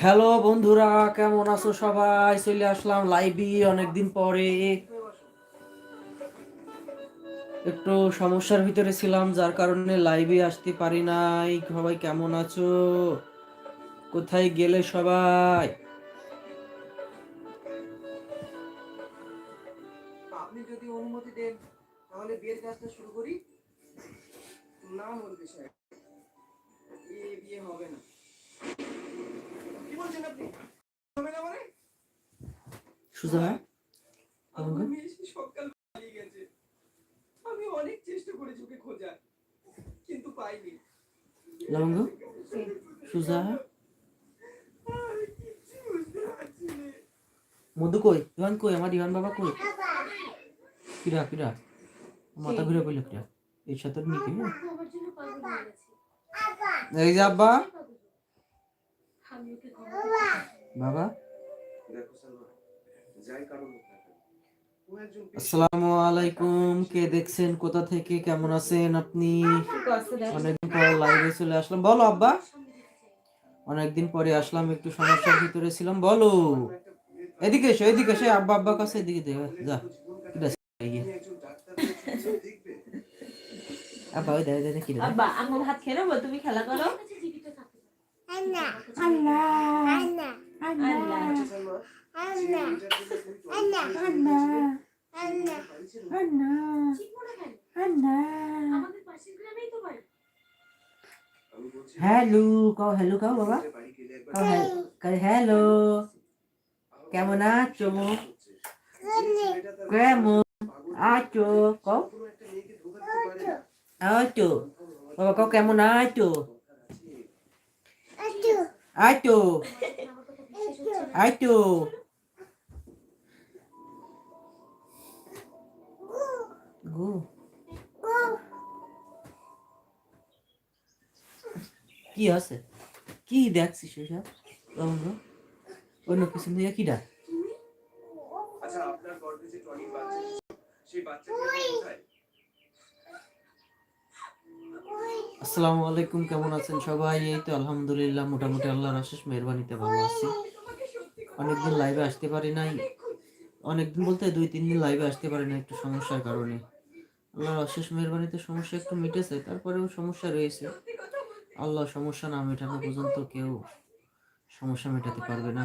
Hello বন্ধুরা কেমন আছো সবাই? চলে আসলাম লাইভে অনেকদিন পরে। একটু সমস্যার ভিতরে ছিলাম যার কারণে লাইভে আসতে পারি নাই। সবাই কেমন আছো? কোথায় গেলে সবাই? আপনি যদি অনুমতি দেন তাহলে বিয়ের কাজটা শুরু করি। না মন্ত্রী সাহেব এই বিয়ে হবে না। কি বলছেন আপনি? হবে না মানে? সুজা আমার মেয়ে সকাল পালিয়ে গেছে। আমি অনেক চেষ্টা করেছি ওকে খোঁজার কিন্তু পাইনি। লবঙ্গ? সুজা মধু কই? ইভান কই? আমার ইভান বাবা কই? কিরা কিরা? মাথা ঘুরে পড়ল কিরা? এই সাথে নিকে হয়ে এই যে আব্বা। বাবা। আসসালামু আলাইকুম, কে দেখছেন? কোথা থেকে? কেমন আছেন আপনি? অনেকদিন পরে লাইভে চলে আসলাম। বলো আব্বা। অনেকদিন পরে আসলাম, একটু সমস্যার ভিতরে ছিলাম। বলো। এদিকে এসো এদিকে এসো। আব্বা আব্বা কাছে এদিকে যা। কি দাস ইয়ে। একজন ডাক্তার হয়ে দেখবে আব্বা ওই দে দে কি আব্বা আম্মু ভাত খেয়ে নেব তুমি খেলা করো আমার আচ্ছা মনে কেন আল্লাহ আমাদের পাশের গ্রামেই তো বাড়ি হ্যালো কাও হ্যালো কাও বাবা কাও হ্যালো কেমন আছো কেমন আছো কাও আছো বাবা কাও কেমন হচ্ছে না আছো গো কি আছে কি দেখছিস সেসব রমন অন্য কিছু নিয়ে কি ডাক আচ্ছা আপনার গর্ভে যে টনিক বাচ্চা সেই বাচ্চাকে কোথায় আসসালামু আলাইকুম, কেমন আছেন সবাই? এই তো আলহামদুলিল্লাহ, মোটামুটি আল্লাহর আশিস, মেহরবানিতে ভালো আছি। অনেকদিন লাইভে আসতে পারি নাই। অনেকদিন বলতে দুই, তিন দিন লাইভে আসতে পারি না একটু সমস্যার কারণে। আল্লাহর অশেষ মেহরবানিতে সমস্যা একটু মিটেছে, তারপরেও সমস্যা রয়েছে। আল্লাহ সমস্যা না মেটানো পর্যন্ত কেউ সমস্যা মেটাতে পারবে না।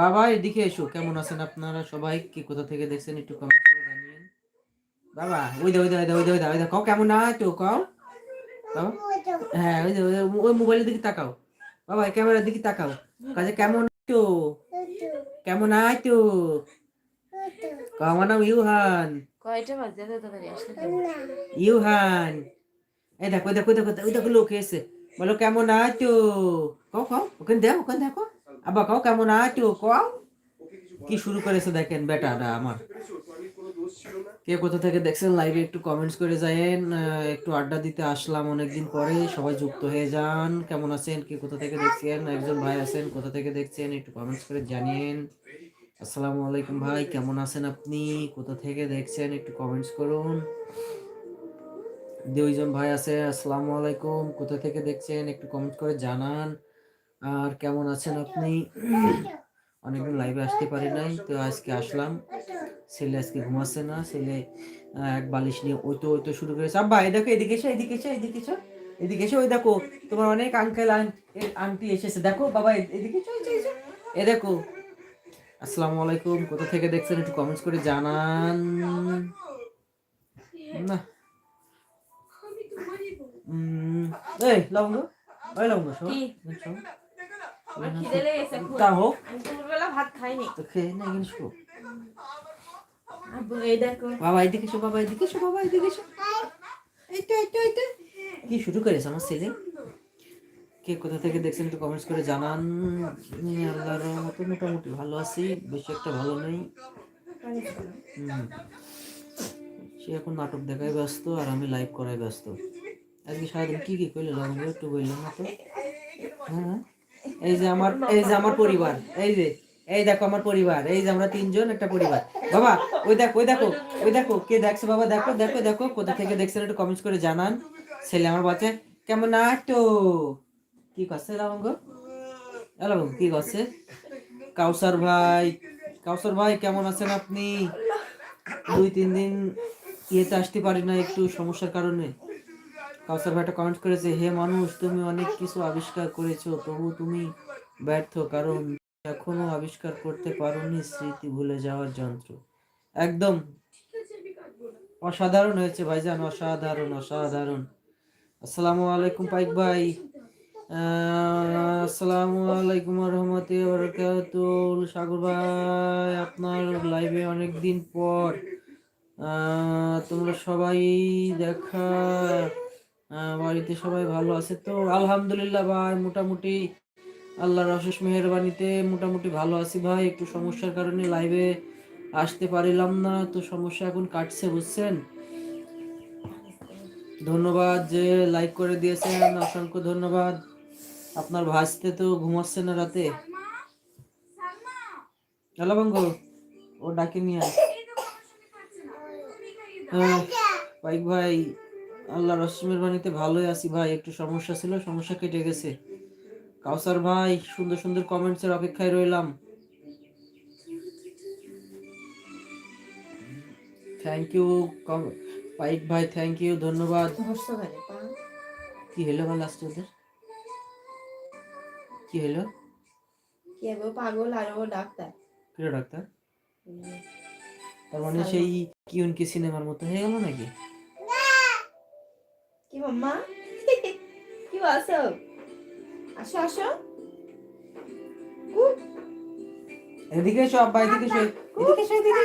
বাবা, এদিকে এসো, কেমন আছেন আপনারা? সবাই কি কোথা থেকে দেখছেন একটু কমেন্ট করে জানিয়েন। বাবা, ওই দে ওই দে ওই দে ওই দে ওই দে কও, কেমন আছো কও। বাবা হ্যাঁ ওই যে ওই মোবাইলের দিকে তাকাও। বাবা ক্যামেরার দিকে তাকাও। কাজে কেমন আছো? কেমন আছো? কও, আমার নাম ইউহান? কয়টা বাজে? তো? ইউহান। এই দেখো দেখো দেখো ওই দেখো লোক এসে বলো কেমন আছো? কও কও ওখানে দেখো ওখানে দেখো। আবার কও কেমন আছো? কও। কি শুরু করেছে দেখেন বেটাটা আমার বলতে পেরেছ টনিক কোনো দোষ ছিল না কে কোথা থেকে দেখছেন লাইভে একটু কমেন্টস করে যায়েন একটু আড্ডা দিতে আসলাম অনেকদিন পরে সবাই যুক্ত হয়ে যান কেমন আছেন কে কোথা থেকে দেখছেন একজন ভাই আছেন কোথা থেকে দেখছেন একটু কমেন্টস করে জানিয়েন। আসসালামু আলাইকুম ভাই কেমন আছেন আপনি কোথা থেকে দেখছেন একটু কমেন্টস করুন। দুইজন ভাই আছে আসসালামু আলাইকুম কোথা থেকে দেখছেন একটু কমেন্ট করে জানান। আর কেমন আছেন আপনি? অনেকদিন লাইভে আসতে পারি নাই তো আজকে আসলাম। ছেলে আজকে ঘুমাচ্ছে না? ছেলে এক বালিশ নিয়ে ওই তো ওই তো শুরু করেছে। আব্বা এই দেখো এদিকে এসো এদিকে এসো এদিকে এসো এদিকে এসো। ওই দেখো তোমার অনেক আঙ্কেল আন্টি এসেছে। দেখো বাবা এদিকে। এ দেখো আসসালামু আলাইকুম। কোথা থেকে দেখছেন একটু কমেন্টস করে জানান। না। এই লবঙ্গ? ওই লবঙ্গ শোন। তা হোক। ভাত খাইনি। তো খেয়ে না আব্বু এই দেখো। বাবা, এদিকে এসো, বাবা, এদিকে এসো, বাবা, এদিকে এসো। কি শুরু করেছে আমার ছেলে? কে কোথা থেকে দেখছেন একটু কমেন্টস করে জানান। আল্লাহর মতো মোটামুটি ভালো আছি, বেশি একটা ভালো নেই। সে এখন নাটক দেখায় ব্যস্ত আর আমি লাইভ করায় ব্যস্ত। আজকে সারাদিন কি কি করলে? লবঙ্গ একটু বললাম না তো। হ্যাঁ। এই যে আমার, এই যে আমার পরিবার, এই যে এই দেখো আমার পরিবার, এই যে আমরা তিনজন, একটা পরিবার। বাবা, ওই দেখো ওই দেখো ওই দেখো, কে দেখছে বাবা? দেখো দেখো দেখো, কোথা থেকে দেখছেন একটু কমেন্টস করে জানান। ছেলে আমার বাচ্চা কেমন আছো? কি করছে লবঙ্গ লবঙ্গ কি করছে? কাউসার ভাই কাউসার ভাই, কেমন আছেন আপনি? দুই, তিন দিন ইয়েতে আসতে পারি না একটু সমস্যার কারণে। কাউসার ভাই একটা কমেন্ট করেছে, হে মানুষ, তুমি অনেক কিছু আবিষ্কার করেছ, তবু তুমি ব্যর্থ, কারণ এখনও আবিষ্কার করতে পারোনি স্মৃতি ভুলে যাওয়ার যন্ত্র। একদম অসাধারণ হয়েছে ভাইজান, অসাধারণ অসাধারণ। আসসালামু আলাইকুম পাইক ভাই। আসসালামু আলাইকুম রহমতুল্লাহি বরকাতুল সাগর ভাই, আপনার লাইভে অনেক দিন পর তোমরা সবাই দেখা। বাড়িতে সবাই ভালো আছে তো? আলহামদুলিল্লাহ ভাই, মোটামুটি আল্লাহর অশেষ মেহরবানিতে মোটামুটি ভালো আছি ভাই। একটু সমস্যার কারণে লাইভে আসতে পারিলাম না তো সমস্যা এখন কাটছে বুঝছেন? ধন্যবাদ যে লাইক করে দিয়েছেন অসংখ্য ধন্যবাদ। আপনার ভাসতে তো ঘুমাচ্ছে না রাতে। হ্যালো বঙ্গ ও ডাকে নিয়ে আহ, পাইক ভাই আল্লাহ রসমের বাণীতে ভালোই আছি ভাই একটু সমস্যা ছিল সমস্যা কেটে গেছে। কাউসার ভাই সুন্দর সুন্দর কমেন্টসের অপেক্ষায় রইলাম। থ্যাংক ইউ পাইক ভাই থ্যাংক ইউ ধন্যবাদ। কি হলো ভাই লাস্ট ওদের? কি হলো? কি হবে পাগল আর ও ডাক্তার। প্রিয় ডাক্তার? তার মানে সেই কিউন কি সিনেমার মতো হয়ে গেল নাকি? কি মাম্মা? কি বলছো আসো আসো। এদিকে এসো আব্বা এদিকে এসো। এদিকে এসো এদিকে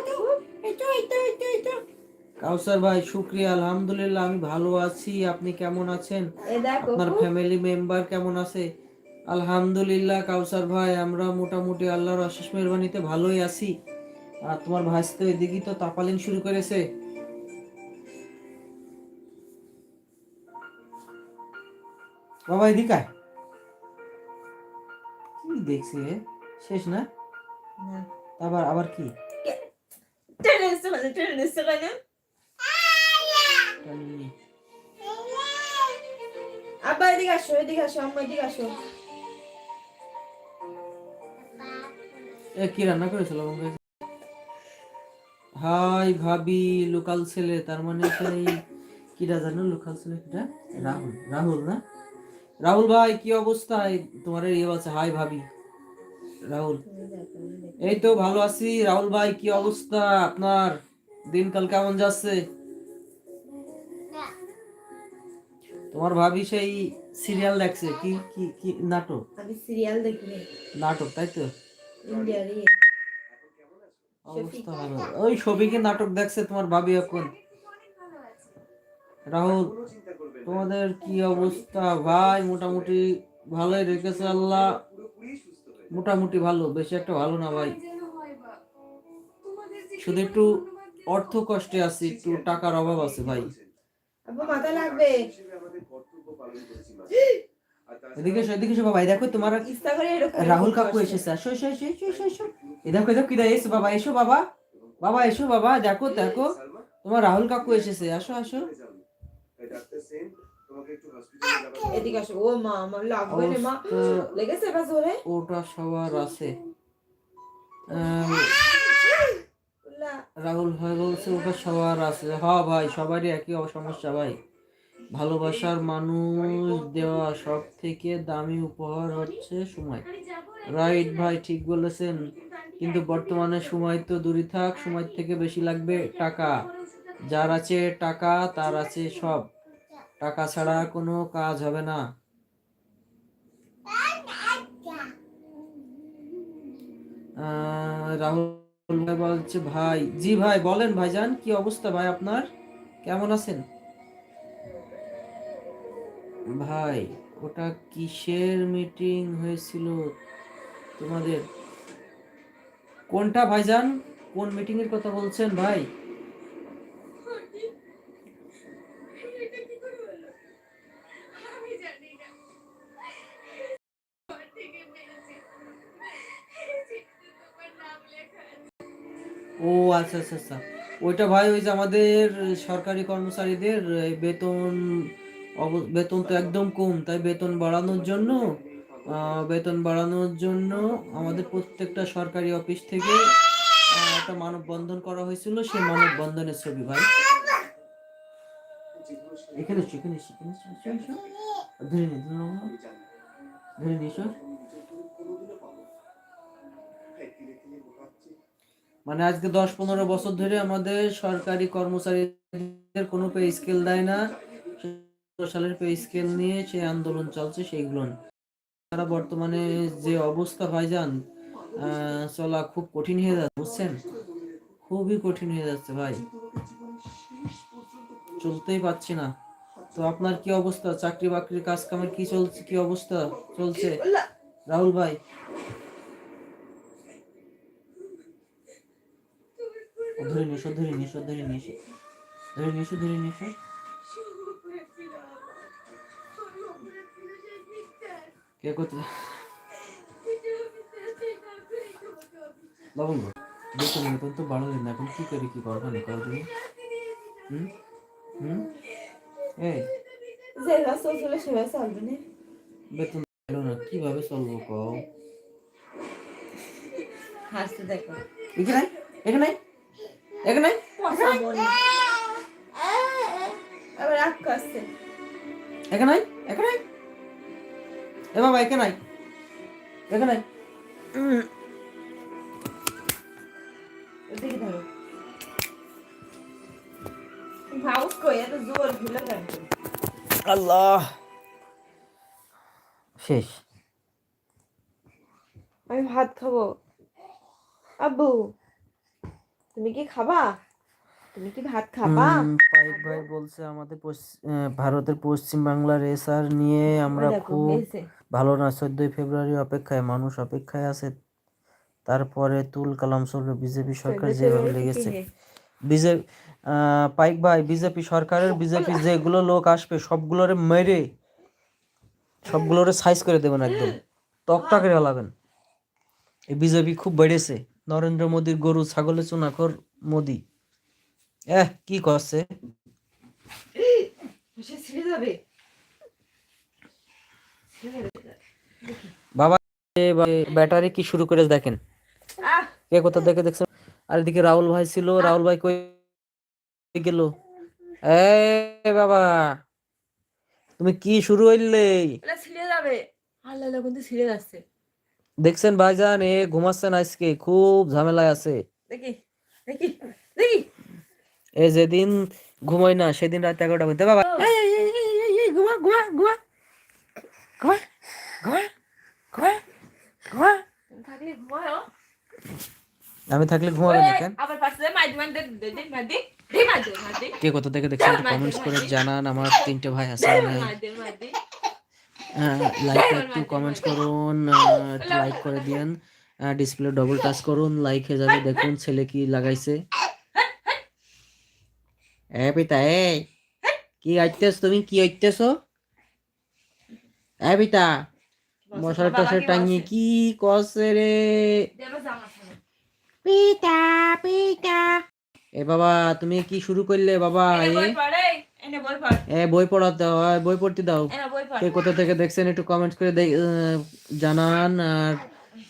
এসো, এদিকে এসো। কাউসার ভাই শুক্রিয়া আলহামদুলিল্লাহ আমি ভালো আছি। আপনি কেমন আছেন? আপনার ফ্যামিলি মেম্বার কেমন আছে? আলহামদুলিল্লাহ কাউসার ভাই আমরা মোটামুটি আল্লাহর অশেষ মেহরবানিতে ভালোই আছি। আর তোমার ভাই তো এদিকে তো তাপালিন শুরু করেছে। বাবা এদিকে কি দেখছি শেষ না? আবার আবার কি? টেনে এসছে মানে টেনে এসছে কেন আব্বা এদিকে আসো এদিকে আসো আম্মা এদিকে আসো। এ কি রান্না করেছিল হাই ভাবি লোকাল ছেলে তার মানে সেই কিরা জানো লোকাল ছেলে কিটা রাহুল রাহুল না? রাহুল ভাই কি অবস্থায় তোমার ইয়ে আছে হাই ভাবি। রাহুল এই তো ভালো আছি। রাহুল ভাই কি অবস্থা আপনার? দিনকাল কেমন যাচ্ছে? তোমার ভাবি সেই সিরিয়াল দেখছে। কি কি কি নাটক? আমি সিরিয়াল দেখি নাটক তাই তো? অবস্থা ভালো। ওই ছবিকে নাটক দেখছে তোমার ভাবি এখন। রাহুল তোমাদের কি অবস্থা? ভাই মোটামুটি ভালোই রেখেছে আল্লাহ। মোটামুটি ভালো বেশি একটা ভালো না ভাই। শুধু একটু অর্থ কষ্টে আছি একটু টাকার অভাব আছে ভাই। মাথা লাগবে। এদিকে এসো এদিকে এসো বাবা দেখো তোমার রাহুল কাকু এসেছে। এসো এসো এসো এসো এসো এই দেখো দেখো কিরা এসো বাবা এসো বাবা। বাবা এসো বাবা দেখো দেখো। তোমার রাহুল কাকু এসেছে। আসো আসো। ডাক্তার সেন তোমাকে একটু হসপিটালে যাবার এদিকে আসো। ও মা আমার লাগবে রে মা। লেগেছে এবার জোরে? ওটা সবার আছে। রাহুল ভাই বলছে ওটা সবার আছে। হ্যাঁ ভাই সবারই একই সমস্যা ভাই। ভালোবাসার মানুষ দেওয়া সব থেকে দামি উপহার হচ্ছে সময়। রাইট ভাই ঠিক বলেছেন। কিন্তু বর্তমানে সময় তো দূরে থাক সময় থেকে বেশি লাগবে টাকা। যার আছে টাকা তার আছে সব। টাকা ছাড়া কোনো কাজ হবে না। রাহুল ভাই বলছে, ভাই, জি ভাই, বলেন ভাইজান, কি অবস্থা ভাই আপনার? কেমন আছেন? ভাই, ওটা কিসের মিটিং হয়েছিল তোমাদের? কোনটা ভাইজান? কোন মিটিং এর কথা বলছেন ভাই? ও আচ্ছা আচ্ছা আচ্ছা ওইটা ভাই ওই যে আমাদের সরকারি কর্মচারীদের বেতন বেতন তো একদম কম তাই বেতন বাড়ানোর জন্য বেতন বাড়ানোর জন্য আমাদের প্রত্যেকটা সরকারি অফিস থেকে একটা মানববন্ধন করা হয়েছিল সেই মানববন্ধনের ছবি ভাই এখানে এখানে। ধরে নে ধরে। ধরে নে, মানে আজকে দশ পনেরো বছর ধরে আমাদের সরকারি কর্মচারীদের কোনো পে স্কেল দেয় না। সালের পে স্কেল নিয়ে সে আন্দোলন চলছে সেইগুলো তারা বর্তমানে যে অবস্থা ভাইজান আহ, চলা খুব কঠিন হয়ে যাচ্ছে বুঝছেন? খুবই কঠিন হয়ে যাচ্ছে ভাই। চলতেই পারছি না। তো আপনার কি অবস্থা? চাকরি বাকরি কাজ কামের কি চলছে কি অবস্থা চলছে? রাহুল ভাই ধরে নিসো ধরে নিসো ধরে নিসো ধরে নিসো ধরে মিথ্যার কে করতে লবঙ্গ। তো বাড়ালেন না এখন কি করে কি করবে না হুম? হুম? এই। চলবে না। বেতন বাড়লো না কীভাবে চলবো কও? হাসতে দেখো। এখানে এখানে এখানে? পচা আবার রাগ করছে। এখানে এখানে এ বাবা এখানে এখানে ওদিকে ধরো। ভাউস কই? এত জোর ভুলে কেন আল্লাহ। শেষ। আমি ভাত খাব। আব্বু। তুমি কি খাবা? তুমি কি ভাত খাবা? পাইক ভাই বলছে আমাদের ভারতের পশ্চিম বাংলার এসআর নিয়ে আমরা খুব ভালো না চোদ্দই ফেব্রুয়ারি অপেক্ষায় মানুষ অপেক্ষায় আছে। তারপরে তুল কালাম চলবে বিজেপি সরকার যেভাবে লেগেছে। বিজেপি পাইক ভাই বিজেপি সরকারের বিজেপি যেগুলো লোক আসবে সবগুলোরে মেরে সবগুলোরে সাইজ করে দেবেন একদম। তকটা করে হলাবেন এই বিজেপি খুব বেড়েছে। নরেন্দ্র মোদীর গরু ছাগলের চুনাখর মোদি। এহ কি করছে। বাবা ব্যাটারি কি শুরু করে দেখেন। কে কোথা দেখে দেখছেন আর এদিকে রাহুল ভাই ছিল রাহুল ভাই কই গেল? এ বাবা তুমি কি শুরু হইলে? ছিঁড়ে যাবে। আল্লাহ আল্লাহ কিন্তু ছিঁড়ে যাচ্ছে। দেখছেন ভাইজান এ ঘুমাচ্ছেন আজকে খুব ঝামেলায় আছে। দেখি দেখি দেখি। এ যেদিন ঘুমাই না সেদিন রাত এগারোটা বলতে বাবা ঘুমা ঘুমা ঘুমা। ঘুমা ঘুমা ঘুমা ঘুমা। থাকলে ঘুমাও। আমি থাকলে ঘুমাবে না কেন? আবার পাশে কে কোথা থেকে দেখছেন? কমেন্টস করে জানান আমার তিনটে ভাই আছে লাইক একটু কমেন্টস করুন লাইক করে দিয়েন ডিসপ্লে ডবল টাচ করুন লাইক হয়ে যাবে দেখুন ছেলে কি লাগাইছে। এ পিতা এ কি আইতেছ তুমি কি আইতেছ? এ পিতা মশার টশার টাঙিয়ে কি করছে রে? পিতা পিতা। এ বাবা তুমি কি শুরু করলে বাবা এ বই বই পড়। বই পড়াতে হয় বই পড়তে দাও। এনে বই পড়। কে কোথা থেকে দেখছেন একটু কমেন্ট করে জানান আর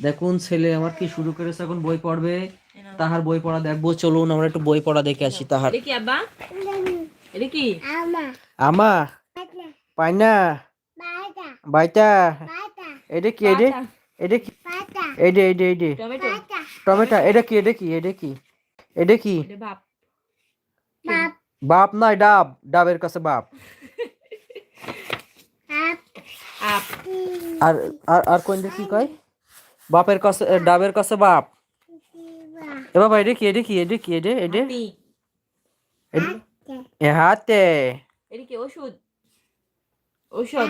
দেখুন ছেলে আমার কি শুরু করেছে এখন বই পড়বে? তাহার বই পড়া দেখব চলুন আমরা একটু বই পড়া দেখে আসি তাহার। এটা কি আব্বা? এটা কি আমা? পাই না বাইটা। এটা কি এটা? এটা কি? এইডে এইডে এইডে। টমেটো? টমেটো এটা কি এটা কি এটা কি? এটা কি? এটা বাপ নয় ডাব। ডাবের কাছে বাপ। আপ। আর আর আর কোনটা কি কয়? বাপের কাছে ডাবের কাছে বাপ। এ বাবা এটা কি এটা কি এটা কি এটা পি এ- হাতে। এটা কি ওষুধ। ওষুধ।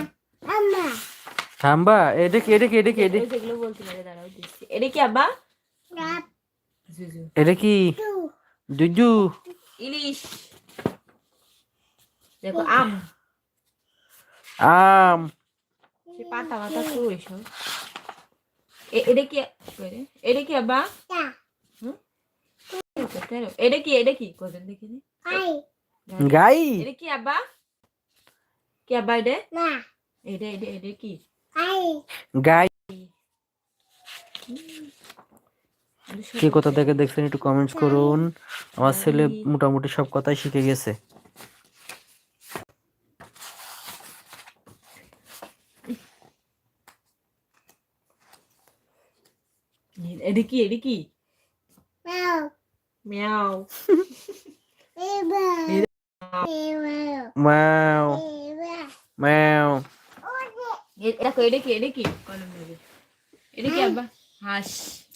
থাম্বা এটা কি এটা কি এটা কি এটা ওই বলতে পারে দাঁড়াও দিচ্ছি। এটা কি আব্বা। জুজু। এটা কি দুজু ইলিশ। দেখো আম। আম। সে পাতা মাতা তো এসব। এ- এটা কি কই রে? এটা কি এটা কি এটা কি? কজন দেখিনি গাই। এটা কি আব্বা? কি আব্বা এটা? এটা এটা এটা কি? গাই। কে কোথা থেকে দেখছেন একটু কমেন্টস করুন। আমার ছেলে মোটামুটি সব কথাই শিখে গেছে। এটা কি এটা কি মিয়াও ম্যাও ম্যাও এ- দেখো এটা কি এটা কি কলম নেবে এটা কি আব্বা হাঁস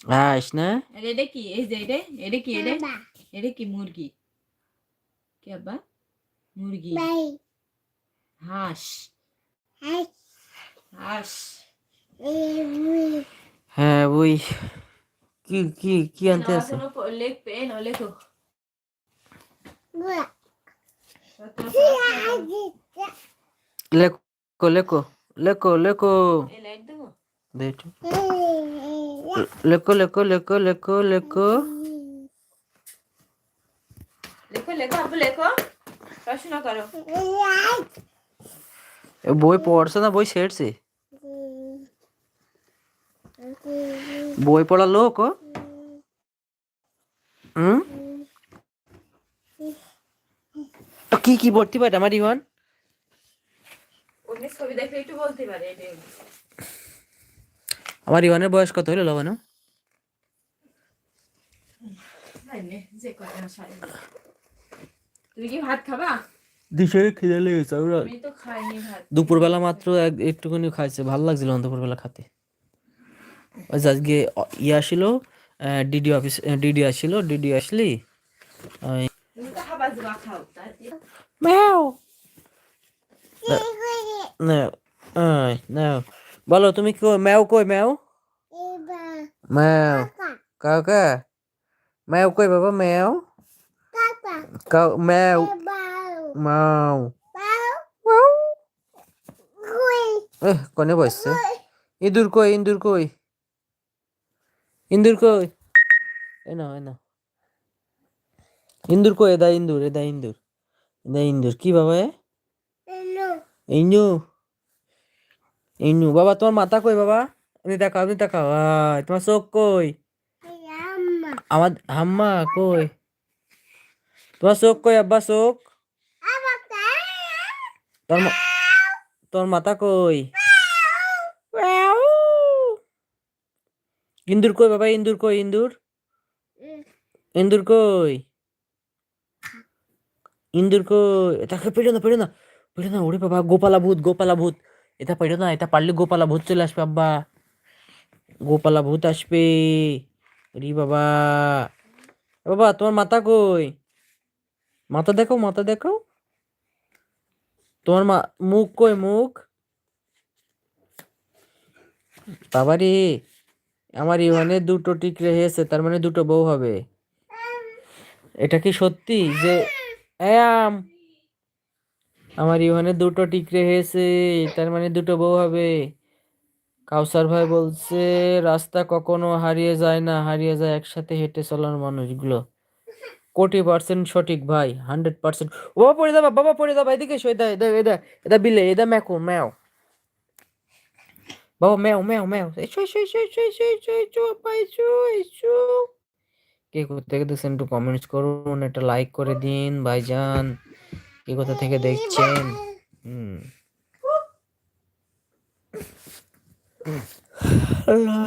হাস না আর এটা কি এই যে এটা এটা কি এটা এটা কি মুরগি কি আব্বা মুরগি হাঁস হাঁস হ্যাঁ ওই কি কি কি আনতে আছে কোনো প- লেখ পেন ও লেখো লেখো লেখো লেখো লেখো এই লাইট দেবো দে একটু। লেখো লেখো লেখো লেখো লেখো লেখো লেখো আব্বু লেখো পড়াশোনা করো এ বই পড়ছে না বই ছেড়ছে বই পড়া লোক ও? হুম? তো কি কি পড়তে পারে আমার ইমান অন্য ছবি দেখলে একটু বলতে পারে এটা আমার ইমানের বয়স কত হলো লবানো তুমি কি ভাত খাবা? দিশে খিদে লেগেছে আমি তো খাইনি ভাত। দুপুরবেলা মাত্র এক- একটুখানি খাইছে ভালো লাগছিল না দুপুরবেলা খেতে। ওই যে আজকে ইয়ে আসিল ডিডি অফিস ডিডি আসিল ডিডি আসলি ওই ম্যাও। বলো তুমি ম্যাও কই ম্যাও? ম্যাও কাকা ম্যাও কই বাবা ম্যাও? ম্যাও মাও এ কোনে বসছে? ইঁদুর কই ইঁদুর কই? ইঁদুর কই? এ না এ না ইঁদুর কই? এদা ইঁদুর এদা ইঁদুর এদা ইঁদুর কি বাবা এ? ইঞ্জু ইঞ্জু বাবা তোমার মাথা কই বাবা? আপনি দেখাও আপনি দেখাও আয়, তোমার চোখ কই? আমার হাম্মা কই? তোমার চোখ কই আব্বা চোখ? তোর তোর মাথা কই? ইন্দুর কই বাবা? ইন্দুর কই ইন্দুর? ইন্দুর কই? ইন্দুর কই? তাকে পেড়ো না পেড়ো না পেড়ো না ওরে বাবা গোপালা ভূত গোপালা ভূত এটা পেড়ো না এটা পারলে গোপালা ভূত চলে আসবে আব্বা। গোপালা ভূত আসবে। রি বাবা। বাবা তোমার মাথা কই? মাথা দেখো মাথা দেখো তোমার মা মুখ কই মুখ? বাবা রে আমার ইমানে দুটো টিক রেখেছে, তার মানে দুটো বউ হবে। এটা কি সত্যি যে আম, আমার ইমানে দুটো টিক রেখেছে, তার মানে দুটো বউ হবে। কাউসার ভাই বলছে, রাস্তা কখনো হারিয়ে যায় না, হারিয়ে যায় একসাথে হেঁটে চলার মানুষগুলো। কোটি পার্সেন্ট সঠিক ভাই, হান্ড্রেড পার্সেন্ট। ও, পড়ে যাবা, বাবা, পড়ে যাবা, এদিকে এটা এটা এটা বিলে এটা ম্যাকো, ম্যাও। বাবা ম্যাও ম্যাও ম্যাও এসো এসো এসো এসো এসো এসো এসো আপা এসো এসো কে কোথা থেকে দেখছেন একটু কমেন্টস করুন একটা লাইক করে দিন ভাইজান কে কোথা থেকে দেখছেন হুম আল্লাহ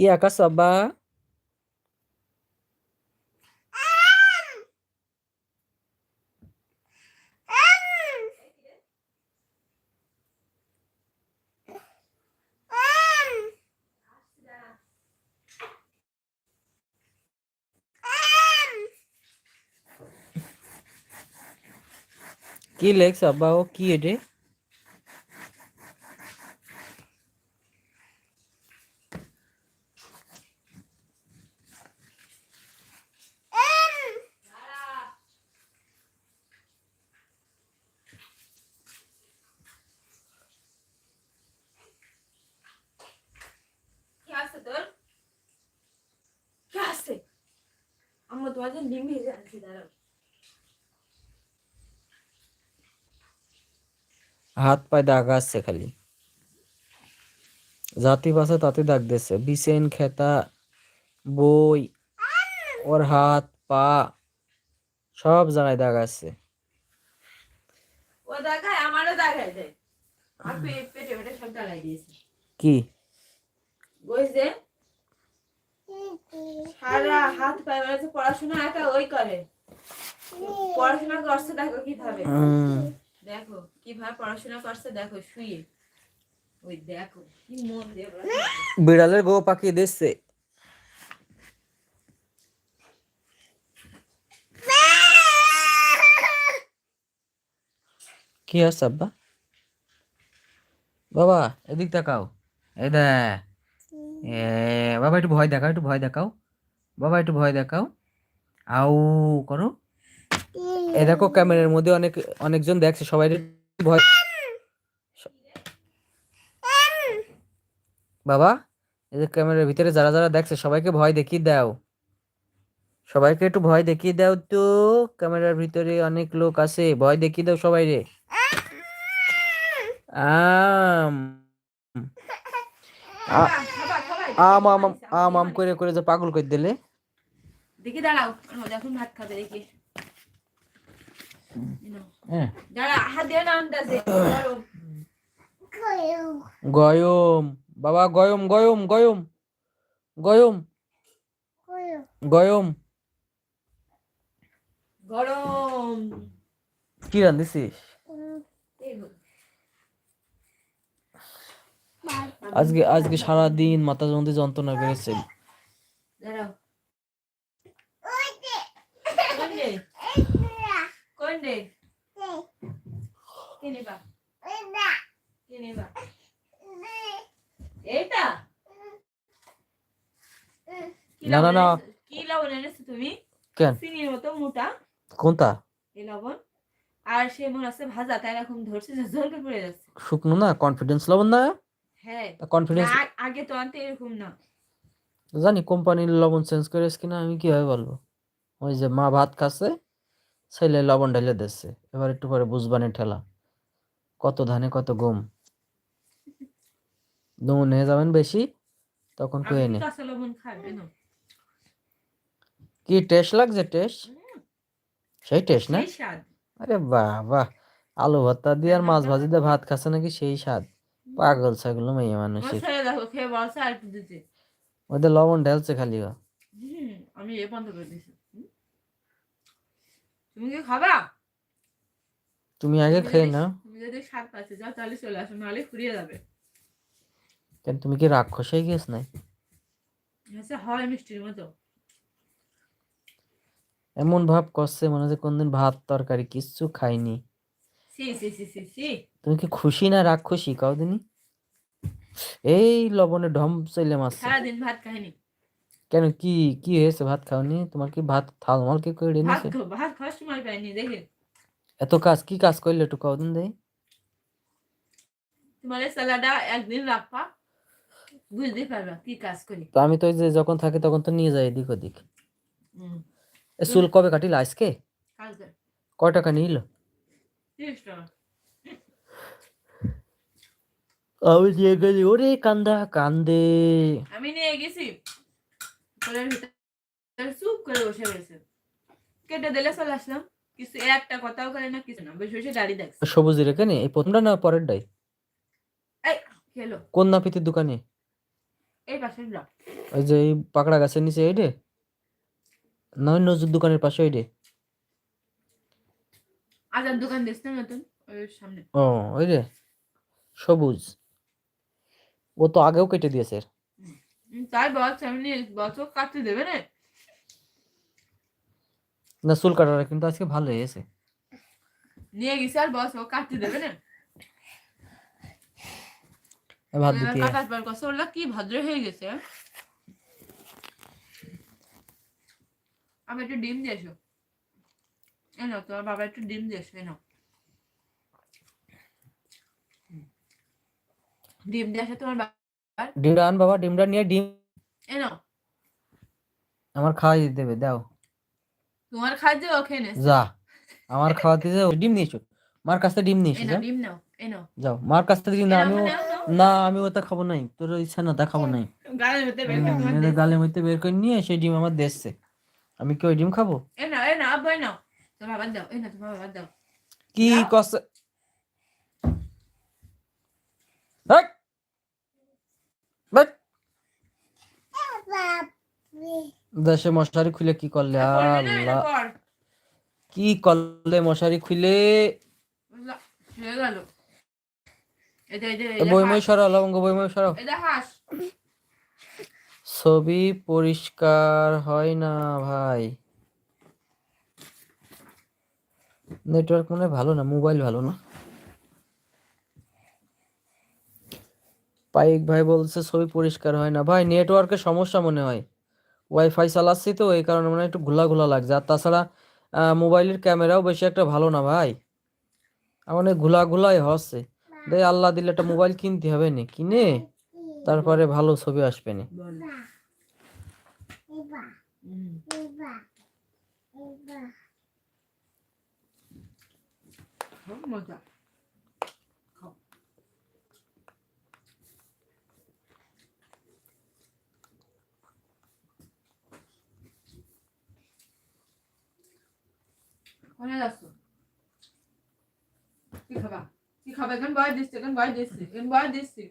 কি আকাশ আব্বা কি লেখছ আব্বা ও কি এটে নতুন ডিম ভেজে আনছি দাঁড়াও হাত পায়ে দাগ আসছে খালি। জাতি পাশে তাতে দাগ দিচ্ছে বিছেন খেতা বই ওর হাত পা সব জায়গায় দাগ আসছে ও আমারও দেয়। আর পেটে পেটে সব দিয়েছে। কি? বুঝছে সারা হাত পায়ে বেড়াচ্ছে পড়াশোনা একা ওই করে। পড়াশোনা করছে দেখো কীভাবে। উম, দেখো কীভাবে পড়াশোনা করছে দেখো শুয়ে। ওই দেখো কি মন দিয়ে বিড়ালের গো পাকিয়ে দিচ্ছে। কি আছে আব্বা? বাবা এদিক তাকাও। এই দে। এ বাবা একটু ভয় দেখাও, একটু ভয় দেখাও। বাবা একটু ভয় দেখাও। আউ করো। এ দেখো ক্যামেরার মধ্যে অনেক, অনেকজন দেখছে, সবাই ভয় বাবা যে ক্যামেরার ভিতরে যারা যারা দেখছে, সবাইকে ভয় দেখিয়ে দাও। সবাইকে একটু ভয় দেখিয়ে দাও তো, ক্যামেরার ভিতরে অনেক লোক আছে, ভয় দেখিয়ে দাও সবাই রে আম আম আম আম, আম করে করে যে পাগল করে দিলে। দেখি দাঁড়াও ও দেখুন ভাত খাবে দেখি। গয়ম বাবা গয়ম গয়ম গয়ম গয়ম গয়ম। গরম। কি রান্ধিছিস এই গো। আজকে আজকে সারা দিন মাথা যন্ত্রণা যন্ত্রণা রে? কে না, না, না। লবণ এনেছো তুমি? কেন? চিনির মতো মোটা। কোনটা? এই লবণ। আর সে মনে হচ্ছে ভাজা তাই এরকম ধরছে যে পড়ে যাচ্ছে। শুকনো না? কনফিডেন্স লবণ না? হ্যাঁ কনফিডেন্স আগে তো আনতে এরকম না। জানি কোম্পানির লবণ চেঞ্জ করেছে কিনা আমি কীভাবে বলব? ওই যে মা ভাত খাচ্ছে ছেলে লবণ ঢেলে দিচ্ছে। এবার একটু পরে বুঝবানে ঠেলা। কত ধানে কত গম। নুন হয়ে যাবেন বেশি তখন কয়ে নে। কি টেস্ট লাগছে টেস্ট সেই টেস্ট না? আরে বাহ বাহ। আলু ভর্তা দিয়ে আর মাছ ভাজি দিয়ে ভাত খাচ্ছে নাকি সেই স্বাদ? পাগল ছাগল মেয়ে ছেলে দেখো খেয়ে বলছে আর একটু দিতে। ওদের লবণ ঢেলছে খালি। আমি এ বন্ধ করে হুম? তুমি কি খাবা? তুমি আগে খেয়ে নাও। তুমি যদি স্বাদ পাচ্ছে যাও তাহলে চলে আসো নাহলে ফুরিয়ে যাবে। কেন তুমি কি রাক্ষস হয়ে গেছ নাই হচ্ছে হয় মিষ্টির মতো। এমন ভাব করছে মনে হচ্ছে কোনদিন ভাত তরকারি কিচ্ছু খাইনি। তুমি কি খুশি না রাক্ষসী? কাউ দিনই এই লবণে ঢম চলে মারছে। সারাদিন ভাত খাইনি। কেন কি কি হয়েছে? ভাত খাওনি? তোমার কি ভাত থালমাল কি করে খা- ভাত খাওয়ার সময় পাইনি দেখে। এত কাজ কি কাজ করলে একটু কদিন দেয় তোমার এই স্যালাডা একদিন রাখবা বুঝতে পারবা কি কাজ করি। তো আমি তো যে যখন থাকি তখন তো নিয়ে যাই এদিক ওদিক। চুল কবে কাটিল? আজকে? কয় টাকা নিল? আমি দিয়ে গেলি ওরে কান্দা কান্দে। আমি নিয়ে গেছি। কোলের ভিতরে চুপ করে বসে রয়েছে। কেটে দিলে চলে আসলাম। কিছু একটা কথাও করে না কিছু না। বসে বসে দাঁড়িয়ে দেখছে। সবুজ রেখে নে এই প্রথমটা না পরের ডাই? এই খেলো। কোন নাপিতের দোকানে? এই ব্লক ওই যে এই পাকড়া গাছের নিচে এই রে না ওই নজরুল দোকানের পাশে ওই রে আজার দোকান দিস না নতুন ওই সামনে। ও ওই রে সবুজ। ও তো আগেও কেটে দিয়েছে। তাই বল সামনে বছর কাটতে দেবে না? না চুল কাটাটা কিন্তু আজকে ভালো হয়েছে। নিয়ে গেছে আর বস ও কাটতে দেবে না? ভাত দিতে কাটার পর কষ্ট হলো কি ভদ্র হয়ে গেছে আমি একটু ডিম দিয়ে এসো এনো তোমার বাবা একটু ডিম দিয়ে এসো এনো। ডিম দিয়ে আসো তোমার বাবা ডিমটা আন বাবা ডিমটা নিয়ে ডিম এনো। আমার খাওয়াই দেবে দাও। তোমার খাদ্য ও খেয়ে নেছে যা আমার খাওয়াতে যে ডিম নিয়েছো মার কাছ থেকে ডিম নিয়েছো ডিম নাও এনো। যাও মার কাছ থেকে না নাও, নাও। না আমি ওটা খাব নাই তোর ইচ্ছা না তা খাব নাই। গালের মধ্যে বের করে নিয়ে সেই ডিম আমার দেখছে আমি কি ওই ডিম খাব? এনো এনো আব্বু এনো। তোমার বাদ দাও এনো তোমার বাদ দাও কি যাও। কষ্ট দেশে মশারি খুলে কি করলে আল্লাহ কি করলে মশারি খুলে বইময় সরাও লবঙ্গ বইময় সরাও ছবি পরিষ্কার হয় না ভাই নেটওয়ার্ক মনে ভালো না মোবাইল ভালো না। পাইক ভাই বলছে, ছবি পরিষ্কার হয় না। ভাই নেটওয়ার্কের সমস্যা মনে হয়। ওয়াইফাই চালাচ্ছি তো, এই কারণে মনে একটু ঘোলা ঘোলা লাগছে। আর তাছাড়া মোবাইলের ক্যামেরাও বেশি একটা ভালো না ভাই। আমার ঘোলা ঘোলাই হচ্ছে। দে আল্লাহ দিলে একটা মোবাইল কিনতে হবে নি, কিনে। তারপরে ভালো ছবি আসবে নি। খুব মজা। কোনে যাচ্ছ কি খাবা কি খাবা এখন বয় দিচ্ছি এখন বয় দিচ্ছি এখন বয় দিচ্ছি